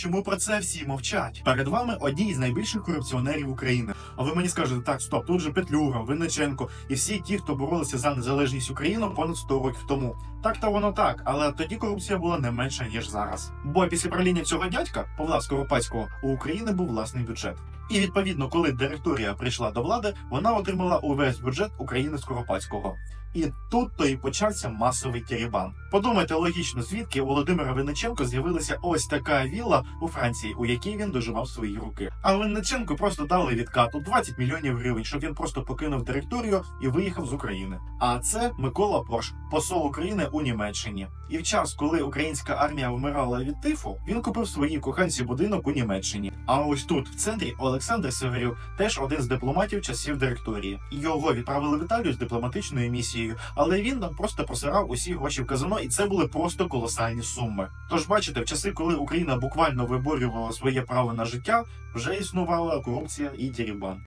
Чому про це всі мовчать? Перед вами одні із найбільших корупціонерів України. А ви мені скажете, так, стоп, тут же Петлюра, Винниченко і всі ті, хто боролися за незалежність України понад 100 років тому. Так та воно так, але тоді корупція була не менша ніж зараз. Бо після правління цього дядька Павла Скоропадського у України був власний бюджет. І відповідно, коли директорія прийшла до влади, вона отримала увесь бюджет України Скоропадського. І тут то і почався масовий тірібан. Подумайте логічно, звідки у Володимира Винниченко з'явилася ось така вілла у Франції, у якій він доживав свої роки. А Винниченко просто дали відкату 20 мільйонів гривень, щоб він просто покинув директорію і виїхав з України. А це Микола Порш, посол України у Німеччині. І в час, коли українська армія вмирала від тифу, він купив своїй коханці будинок у Німеччині. А ось тут, в центрі, Олександр Северів, теж один з дипломатів часів директорії. Його відправили в Італію з дипломатичною місією, але він там просто просирав усі гроші в казино, і це були просто колосальні суми. Тож бачите, в часи, коли Україна буквально виборювала своє право на життя, вже існувала корупція і дірібан.